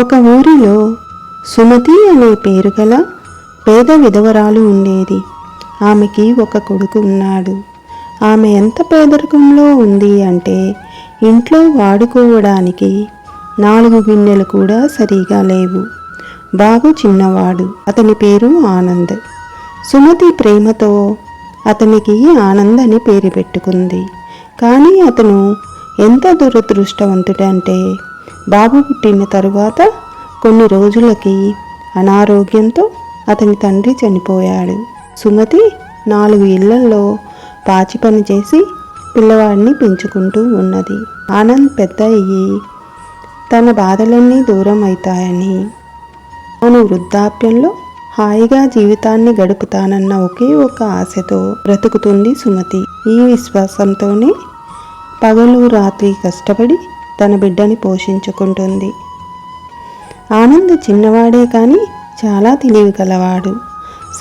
ఒక ఊరిలో సుమతి అనే పేరు గల పేద విధవరాలు ఉండేది. ఆమెకి ఒక కొడుకు ఉన్నాడు. ఆమె ఎంత పేదరికంలో ఉంది అంటే ఇంట్లో వాడుకోవడానికి నాలుగు గిన్నెలు కూడా సరిగా లేవు. బాబు చిన్నవాడు. అతని పేరు ఆనంద్. సుమతి ప్రేమతో అతనికి ఆనంద్ అని పేరు పెట్టుకుంది. కానీ అతను ఎంత దురదృష్టవంతుడంటే బాబు పుట్టిన తరువాత కొన్ని రోజులకి అనారోగ్యంతో అతని తండ్రి చనిపోయాడు. సుమతి నాలుగు ఇళ్ళలో పాచి పని చేసి పిల్లవాడిని పెంచుకుంటూ ఉన్నది. ఆనంద్ పెద్ద అయ్యి తన బాధలన్నీ దూరం అవుతాయని తాను వృద్ధాప్యంలో హాయిగా జీవితాన్ని గడుపుతానన్న ఒకే ఒక ఆశతో బ్రతుకుతుంది సుమతి. ఈ విశ్వాసంతోనే పగలు రాత్రి కష్టపడి తన బిడ్డని పోషించుకుంటుంది. ఆనంద్ చిన్నవాడే కానీ చాలా తెలివి గలవాడు.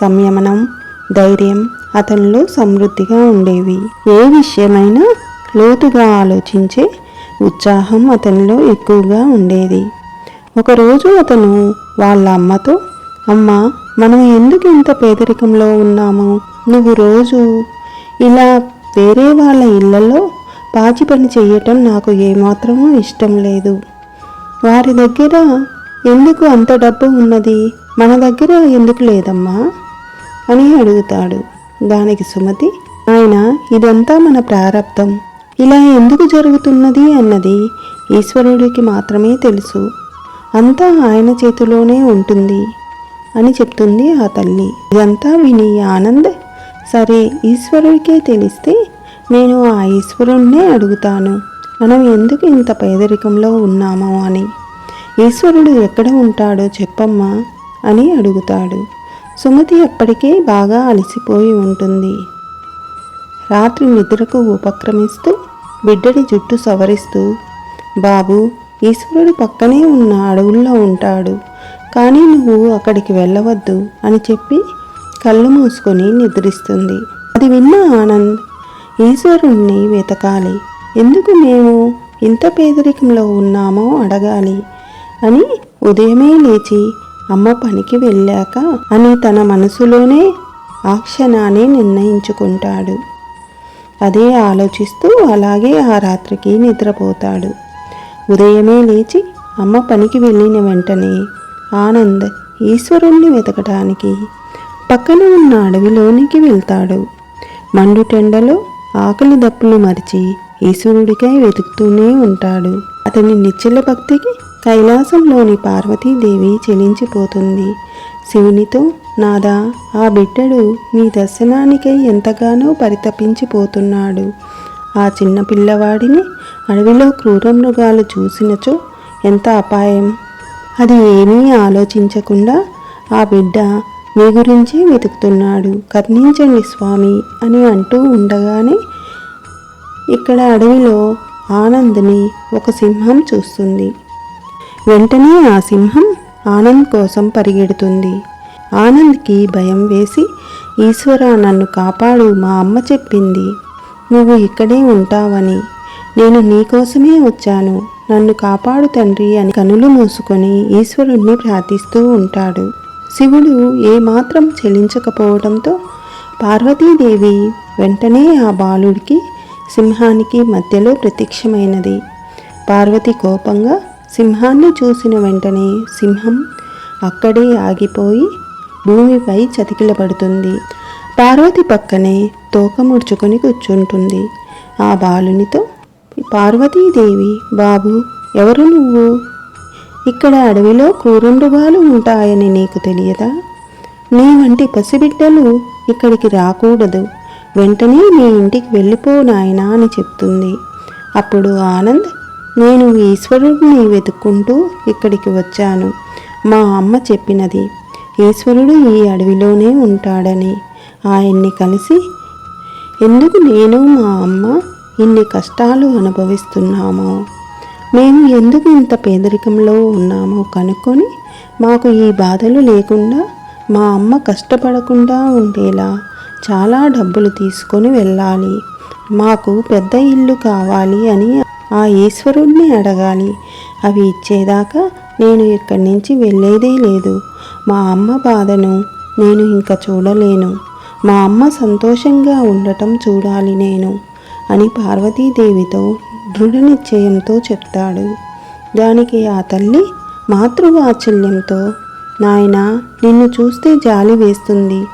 సంయమనం ధైర్యం అతనిలో సమృద్ధిగా ఉండేవి. ఏ విషయమైనా లోతుగా ఆలోచించే ఉత్సాహం అతనిలో ఎక్కువగా ఉండేది. ఒకరోజు అతను వాళ్ళ అమ్మతో అమ్మ మనం ఎందుకు ఇంత పేదరికంలో ఉన్నాము? నువ్వు రోజు ఇలా వేరే వాళ్ళ ఇళ్ళలో పాచి పని చేయటం నాకు ఏమాత్రమూ ఇష్టం లేదు. వారి దగ్గర ఎందుకు అంత డబ్బు ఉన్నది? మన దగ్గర ఎందుకు లేదమ్మా? అని అడుగుతాడు. దానికి సుమతి ఆయన ఇదంతా మన ప్రారంధం ఇలా ఎందుకు జరుగుతున్నది అన్నది ఈశ్వరుడికి మాత్రమే తెలుసు. అంతా ఆయన చేతిలోనే ఉంటుంది అని చెప్తుంది ఆ తల్లి. ఇదంతా విని ఆనంద్ సరే ఈశ్వరుడికే తెలిస్తే నేను ఆ ఈశ్వరుణ్ణే అడుగుతాను. మనం ఎందుకు ఇంత పేదరికంలో ఉన్నామో అని. ఈశ్వరుడు ఎక్కడ ఉంటాడో చెప్పమ్మా అని అడుగుతాడు. సుమతి ఎప్పటికే బాగా అలసిపోయి ఉంటుంది. రాత్రి నిద్రకు ఉపక్రమిస్తూ బిడ్డడి జుట్టు సవరిస్తూ బాబు ఈశ్వరుడు పక్కనే ఉన్న అడవుల్లో ఉంటాడు. కానీ నువ్వు అక్కడికి వెళ్ళవద్దు అని చెప్పి కళ్ళు మూసుకొని నిద్రిస్తుంది. అది విన్న ఆనంద్ ఈశ్వరుణ్ణి వెతకాలి. ఎందుకు మేము ఇంత పేదరికంలో ఉన్నామో అడగాలి. అని ఉదయమే లేచి అమ్మ పనికి వెళ్ళాక అని తన మనసులోనే ఆ క్షణాన్ని నిర్ణయించుకుంటాడు. అదే ఆలోచిస్తూ అలాగే ఆ రాత్రికి నిద్రపోతాడు. ఉదయమే లేచి అమ్మ పనికి వెళ్ళిన వెంటనే ఆనంద్ ఈశ్వరుణ్ణి వెతకడానికి పక్కన ఉన్న అడవిలోనికి వెళ్తాడు. మండుటెండలో ఆకలి దప్పులు మరిచి ఈశ్వరుడికై వెతుకుతూనే ఉంటాడు. అతని నిశ్చల భక్తికి కైలాసంలోని పార్వతీదేవి చెలించిపోతుంది. శివునితో నాదా ఆ బిడ్డడు మీ దర్శనానికై ఎంతగానో పరితపించిపోతున్నాడు. ఆ చిన్న పిల్లవాడిని అడవిలో క్రూర మృగాలు చూసినచో ఎంత అపాయం. అది ఏమీ ఆలోచించకుండా ఆ బిడ్డ మీ గురించే వెతుకుతున్నాడు. కర్ణించండి స్వామి అని అంటూ ఉండగానే ఇక్కడ అడవిలో ఆనంద్ని ఒక సింహం చూస్తుంది. వెంటనే ఆ సింహం ఆనంద్ కోసం పరిగెడుతుంది. ఆనంద్కి భయం వేసి ఈశ్వర నన్ను కాపాడు. మా అమ్మ చెప్పింది. నువ్వు ఇక్కడే ఉంటావని. నేను నీకోసమే వచ్చాను. నన్ను కాపాడు తండ్రి అని కనులు మూసుకొని ఈశ్వరుణ్ణి ప్రార్థిస్తూ ఉంటాడు. శివుడు ఏమాత్రం చెలించకపోవడంతో పార్వతీదేవి వెంటనే ఆ బాలుడికి సింహానికి మధ్యలో ప్రత్యక్షమైనది. పార్వతి కోపంగా సింహాన్ని చూసిన వెంటనే సింహం అక్కడే ఆగిపోయి భూమిపై చతికిలబడుతుంది పార్వతి పక్కనే తోక ముడుచుకొని కూర్చుంటుంది. ఆ బాలునితో పార్వతీదేవి బాబు ఎవరు నువ్వు? ఇక్కడ అడవిలో క్రూరండుగాలు ఉంటాయని నీకు తెలియదా? నీ వంటి పసిబిడ్డలు ఇక్కడికి రాకూడదు. వెంటనే నీ ఇంటికి వెళ్ళిపో నాయనా అని చెప్తుంది. అప్పుడు ఆనంద్ నేను ఈశ్వరుడిని వెతుక్కుంటూ ఇక్కడికి వచ్చాను. మా అమ్మ చెప్పినది ఈశ్వరుడు ఈ అడవిలోనే ఉంటాడని. ఆయన్ని కలిసి ఎందుకు నేను మా అమ్మ ఇన్ని కష్టాలు అనుభవిస్తున్నామో? మేము ఎందుకు ఇంత పేదరికంలో ఉన్నామో కనుక్కొని మాకు ఈ బాధలు లేకుండా మా అమ్మ కష్టపడకుండా ఉండేలా చాలా డబ్బులు తీసుకొని వెళ్ళాలి. మాకు పెద్ద ఇల్లు కావాలి అని ఆ ఈశ్వరుణ్ణి అడగాలి. అవి ఇచ్చేదాకా నేను ఇక్కడి నుంచి వెళ్ళేదే లేదు. మా అమ్మ బాధను నేను ఇంకా చూడలేను. మా అమ్మ సంతోషంగా ఉండటం చూడాలి నేను అని పార్వతీదేవితో దృఢనిశ్చయంతో చెప్తాడు. దానికి ఆ తల్లి మాతృవాత్సల్యంతో నాయన నిన్ను చూస్తే జాలి వేస్తుంది.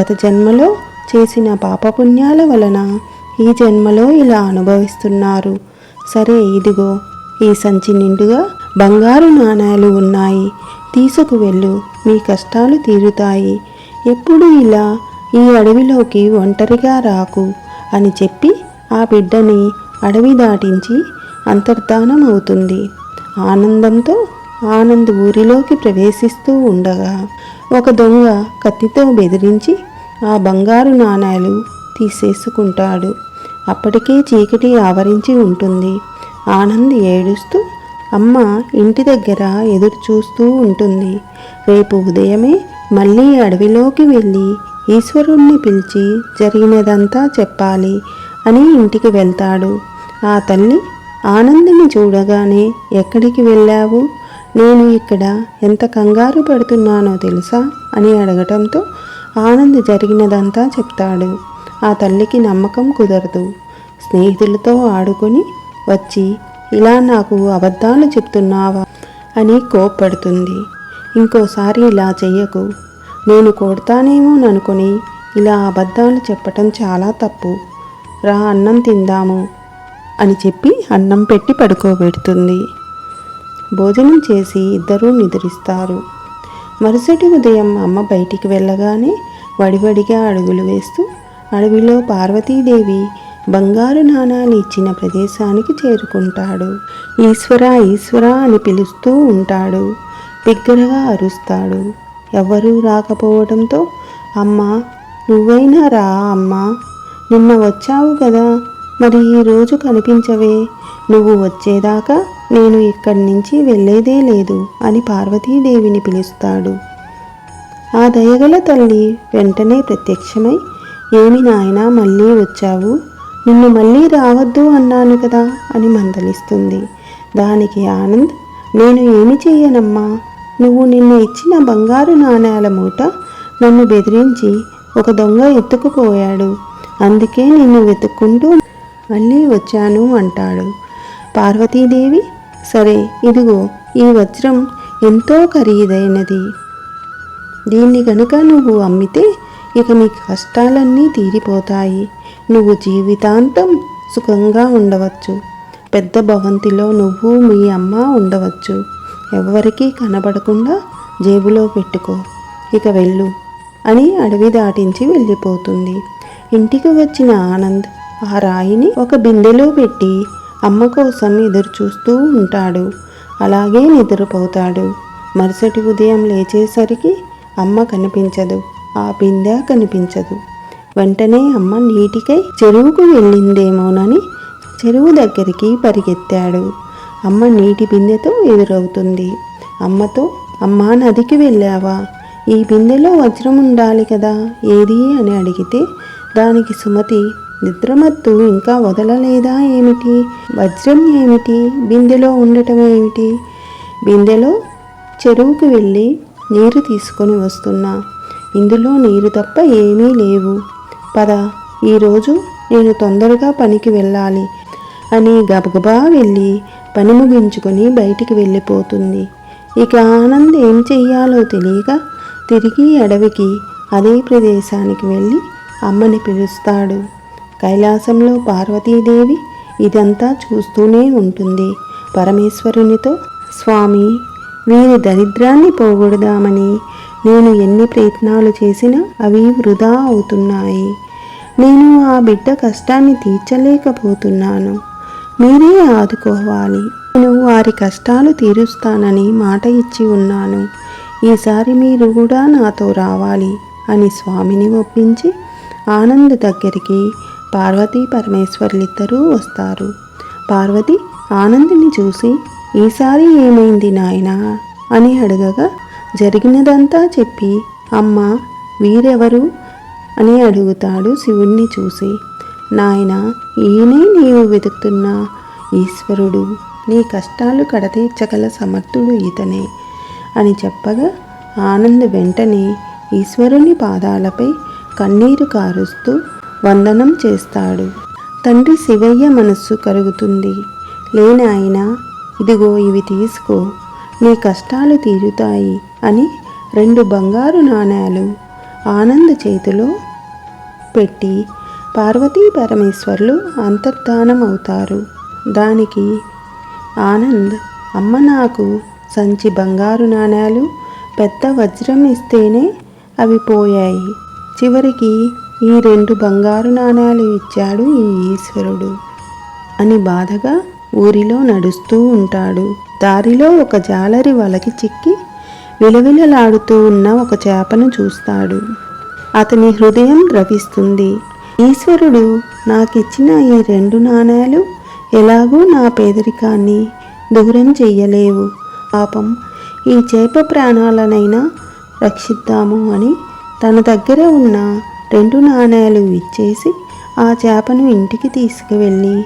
గత జన్మలో చేసిన పాపపుణ్యాల వలన ఈ జన్మలో ఇలా అనుభవిస్తున్నారు. సరే ఇదిగో ఈ సంచి నిండుగా బంగారు నాణాలు ఉన్నాయి. తీసుకువెళ్ళు మీ కష్టాలు తీరుతాయి. ఎప్పుడు ఇలా ఈ అడవిలోకి ఒంటరిగా రాకు అని చెప్పి ఆ బిడ్డని అడవి దాటించి అంతర్ధానం అవుతుంది. ఆనందంతో ఆనంద్ ఊరిలోకి ప్రవేశిస్తూ ఉండగా ఒక దొంగ కత్తితో బెదిరించి ఆ బంగారు నాణాలు తీసేసుకుంటాడు. అప్పటికే చీకటి ఆవరించి ఉంటుంది. ఆనంద్ ఏడుస్తూ అమ్మ ఇంటి దగ్గర ఎదురు చూస్తూ ఉంటుంది. రేపు ఉదయమే మళ్ళీ అడవిలోకి వెళ్ళి ఈశ్వరుణ్ణి పిలిచి జరిగినదంతా చెప్పాలి అని ఇంటికి వెళ్తాడు. ఆ తల్లి ఆనందిని చూడగానే ఎక్కడికి వెళ్ళావు? నేను ఇక్కడ ఎంత కంగారు పడుతున్నానో తెలుసా? అని అడగటంతో ఆనంద్ జరిగినదంతా చెప్తాడు. ఆ తల్లికి నమ్మకం కుదరదు. స్నేహితులతో ఆడుకొని వచ్చి ఇలా నాకు అబద్ధాలు చెప్తున్నావా? అని కోప్పడుతుంది. ఇంకోసారి ఇలా చెయ్యకు. నేను కొడతానేమోననుకొని ఇలా అబద్ధాలు చెప్పటం చాలా తప్పు. రా అన్నం తిందాము. అని చెప్పి అన్నం పెట్టి పడుకోబెడుతుంది. భోజనం చేసి ఇద్దరూ నిద్రిస్తారు. మరుసటి ఉదయం అమ్మ బయటికి వెళ్ళగానే వడివడిగా అడుగులు వేస్తూ అడవిలో పార్వతీదేవి బంగారు నాణాలు ఇచ్చిన ప్రదేశానికి చేరుకుంటాడు. ఈశ్వర ఈశ్వర అని పిలుస్తూ ఉంటాడు. బిగ్గరగా అరుస్తాడు. ఎవరూ రాకపోవడంతో అమ్మ నువ్వైనా రా అమ్మ. నిన్న వచ్చావు కదా మరి ఈరోజు కనిపించవే. నువ్వు వచ్చేదాకా నేను ఇక్కడి నుంచి వెళ్ళేదే లేదు అని పార్వతీదేవిని పిలుస్తాడు. ఆ దయగల తల్లి వెంటనే ప్రత్యక్షమై ఏమి నాయనా మళ్ళీ వచ్చావు? నిన్ను మళ్ళీ రావద్దు అన్నాను కదా అని మందలిస్తుంది. దానికి ఆనంద్ నేను ఏమి చేయనమ్మా? నువ్వు నిన్న ఇచ్చిన బంగారు నాణేల మూట నన్ను బెదిరించి ఒక దొంగ ఎత్తుకుపోయాడు. అందుకే నిన్ను వెతుక్కుంటూ మళ్ళీ వచ్చాను అంటాడు. పార్వతీదేవి సరే ఇదిగో ఈ వజ్రం ఎంతో ఖరీదైనది. దీన్ని కనుక నువ్వు అమ్మితే ఇక నీ కష్టాలన్నీ తీరిపోతాయి. నువ్వు జీవితాంతం సుఖంగా ఉండవచ్చు. పెద్ద భవంతిలో నువ్వు మీ అమ్మ ఉండవచ్చు. ఎవ్వరికీ కనబడకుండా జేబులో పెట్టుకో. ఇక వెళ్ళు అని అడవి దాటించి వెళ్ళిపోతుంది. ఇంటికి వచ్చిన ఆనంద్ ఆ రాయిని ఒక బిందెలో పెట్టి అమ్మ కోసం ఎదురు చూస్తూ ఉంటాడు. అలాగే నిద్రపోతాడు. మరుసటి ఉదయం లేచేసరికి అమ్మ కనిపించదు. ఆ బిందె కనిపించదు. వెంటనే అమ్మ నీటికై చెరువుకు వెళ్ళిందేమోనని చెరువు దగ్గరికి పరిగెత్తాడు. అమ్మ నీటి బిందెతో ఎదురవుతుంది. అమ్మతో అమ్మా నదికి వెళ్ళావా? ఈ బిందెలో వజ్రం ఉండాలి కదా? ఏది? అని అడిగితే దానికి సుమతి నిద్రమత్తు ఇంకా వదలలేదా ఏమిటి? వజ్రం ఏమిటి? బిందెలో ఉండటం ఏమిటి? బిందెలో చెరువుకు వెళ్ళి నీరు తీసుకొని వస్తున్నా. ఇందులో నీరు తప్ప ఏమీ లేవు. పద ఈరోజు నేను తొందరగా పనికి వెళ్ళాలి అని గబగబా వెళ్ళి పని ముగించుకొని బయటికి వెళ్ళిపోతుంది. ఇక ఆనంద్ ఏం చెయ్యాలో తెలియక తిరిగి అడవికి అదే ప్రదేశానికి వెళ్ళి అమ్మని పిలుస్తాడు. కైలాసంలో పార్వతీదేవి ఇదంతా చూస్తూనే ఉంటుంది. పరమేశ్వరునితో స్వామి వీరి దరిద్రాన్ని పోగొడదామని నేను ఎన్ని ప్రయత్నాలు చేసినా అవి వృధా అవుతున్నాయి. నేను ఆ బిడ్డ కష్టాన్ని తీర్చలేకపోతున్నాను. మీరే ఆదుకోవాలి. నేను వారి కష్టాలు తీరుస్తానని మాట ఇచ్చి ఉన్నాను. ఈసారి మీరు కూడా నాతో రావాలి అని స్వామిని ఒప్పించి ఆనంద్ దగ్గరికి పార్వతీ పరమేశ్వర్లిద్దరూ వస్తారు. పార్వతి ఆనందిని చూసి ఈసారి ఏమైంది నాయనా? అని అడగగా జరిగినదంతా చెప్పి అమ్మ వీరెవరు? అని అడుగుతాడు శివుణ్ణి చూసి. నాయన ఈయనే నీవు వెతుకుతున్న ఈశ్వరుడు. నీ కష్టాలు కడతీర్చగల సమర్థుడు ఇతనే. అని చెప్పగా ఆనంద్ వెంటనే ఈశ్వరుని పాదాలపై కన్నీరు కారుస్తూ వందనం చేస్తాడు. తండ్రి శివయ్య మనస్సు కరుగుతుంది. లేనాయన ఇదిగో ఇవి తీసుకో. నీ కష్టాలు తీరుతాయి అని రెండు బంగారు నాణేలు ఆనంద్ చేతిలో పెట్టి పార్వతీ పరమేశ్వర్లు అంతర్ధానం అవుతారు. దానికి ఆనంద్ అమ్మ నాకు సంచి బంగారు నాణేలు పెద్ద వజ్రం ఇస్తేనే అవి పోయాయి. చివరికి ఈ రెండు బంగారు నాణాలు ఇచ్చాడు ఈ ఈశ్వరుడు. అని బాధగా ఊరిలో నడుస్తూ ఉంటాడు. దారిలో ఒక జాలరి వలకి చిక్కి విలవిలలాడుతూ ఉన్న ఒక చేపను చూస్తాడు. అతని హృదయం ద్రవిస్తుంది. ఈశ్వరుడు నాకిచ్చిన ఈ రెండు నాణేలు ఎలాగూ నా పేదరికాన్ని దూరం చెయ్యలేవు. పాపం ఈ చేప ప్రాణాలనైనా రక్షిద్దాము అని తన దగ్గర ఉన్న రెండు నాణేలు ఇచ్చేసి ఆ చేపను ఇంటికి తీసుకువెళ్ళి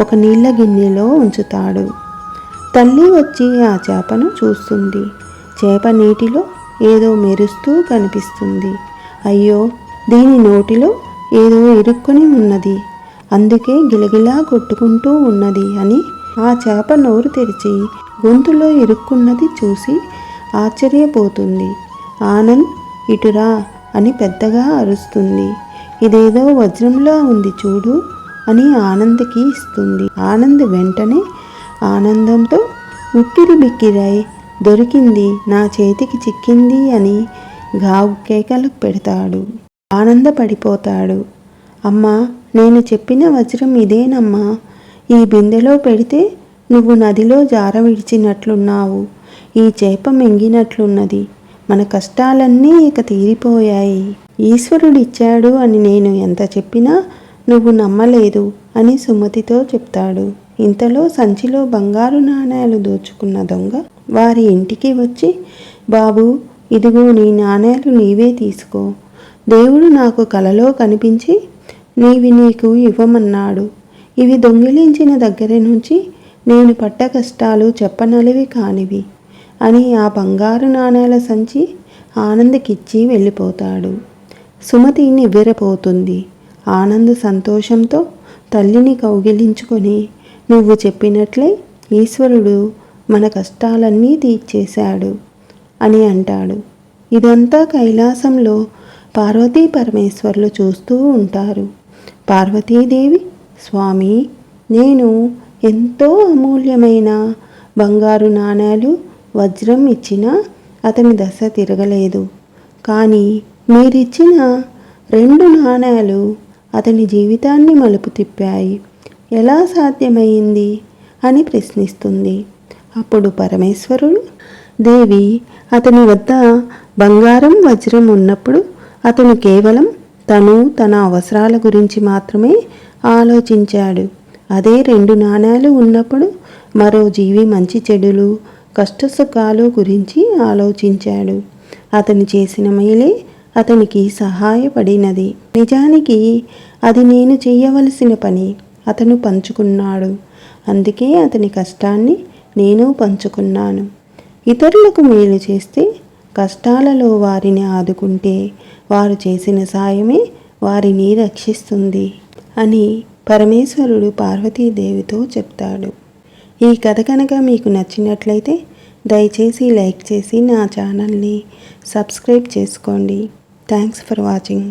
ఒక నీళ్ళ గిన్నెలో ఉంచుతాడు. తల్లి వచ్చి ఆ చేపను చూస్తుంది. చేప నీటిలో ఏదో మెరుస్తూ కనిపిస్తుంది. అయ్యో దీని నోటిలో ఏదో ఇరుక్కొని ఉన్నది. అందుకే గిలగిలా కొట్టుకుంటూ ఉన్నది అని ఆ చేప నోరు తెరిచి గొంతులో ఇరుక్కున్నది చూసి ఆశ్చర్యపోతుంది. ఆనంద్ ఇటురా అని పెద్దగా అరుస్తుంది. ఇదేదో వజ్రంలా ఉంది చూడు అని ఆనంద్కి ఇస్తుంది. ఆనంద్ వెంటనే ఆనందంతో ఉక్కిరి బిక్కిరై దొరికింది నా చేతికి చిక్కింది అని గావు కేకలు పెడతాడు. ఆనందపడిపోతాడు అమ్మా నేను చెప్పిన వజ్రం ఇదేనమ్మా. ఈ బిందెలో పెడితే నువ్వు నదిలో జార విడిచినట్లున్నావు ఈ చేప మింగినట్లున్నది. మన కష్టాలన్నీ ఇక తీరిపోయాయి. ఈశ్వరుడిచ్చాడు అని నేను ఎంత చెప్పినా నువ్వు నమ్మలేదు అని సుమతితో చెప్తాడు. ఇంతలో సంచిలో బంగారు నాణేలు దోచుకున్న దొంగ వారి ఇంటికి వచ్చి బాబు ఇదిగో నీ నాణేలు నీవే తీసుకో. దేవుడు నాకు కలలో కనిపించి నీవి నీకు ఇవ్వమన్నాడు. ఇవి దొంగిలించిన దగ్గర నుంచి నేను పట్ట కష్టాలు చెప్పనలివి కానివి. అని ఆ బంగారు నాణేల సంచి ఆనందకిచ్చి వెళ్ళిపోతాడు. సుమతి నివ్వెరపోతుంది. ఆనంద్ సంతోషంతో తల్లిని కౌగిలించుకొని నువ్వు చెప్పినట్లే ఈశ్వరుడు మన కష్టాలన్నీ తీర్చేశాడు అని అంటాడు. ఇదంతా కైలాసంలో పార్వతీ పరమేశ్వర్లు చూస్తూ ఉంటారు. పార్వతీదేవి స్వామి నేను ఎంతో అమూల్యమైన బంగారు నాణాలు వజ్రం ఇచ్చినా అతని దశ తిరగలేదు. కానీ మీరిచ్చిన రెండు నాణాలు అతని జీవితాన్ని మలుపు తిప్పాయి. ఎలా సాధ్యమైంది? అని ప్రశ్నిస్తుంది. అప్పుడు పరమేశ్వరుడు దేవి అతని వద్ద బంగారం వజ్రం ఉన్నప్పుడు అతను కేవలం తను తన అవసరాల గురించి మాత్రమే ఆలోచించాడు. అదే రెండు నాణేలు ఉన్నప్పుడు మరో జీవి మంచి చెడులు కష్టసుఖాలు గురించి ఆలోచించాడు. అతను చేసిన మేలే అతనికి సహాయపడినది. నిజానికి అది నేను చేయవలసిన పని అతను పంచుకున్నాడు. అందుకే అతని కష్టాన్ని నేను పంచుకున్నాను. ఇతరులకు మేలు చేస్తే కష్టాలలో వారిని ఆదుకుంటే వారు చేసిన సాయమే వారిని రక్షిస్తుంది అని పరమేశ్వరుడు పార్వతీదేవితో చెప్తాడు. ఈ కథ కనుక మీకు నచ్చినట్లయితే దయచేసి లైక్ చేసి నా ఛానల్ని సబ్స్క్రైబ్ చేసుకోండి. Thanks for watching.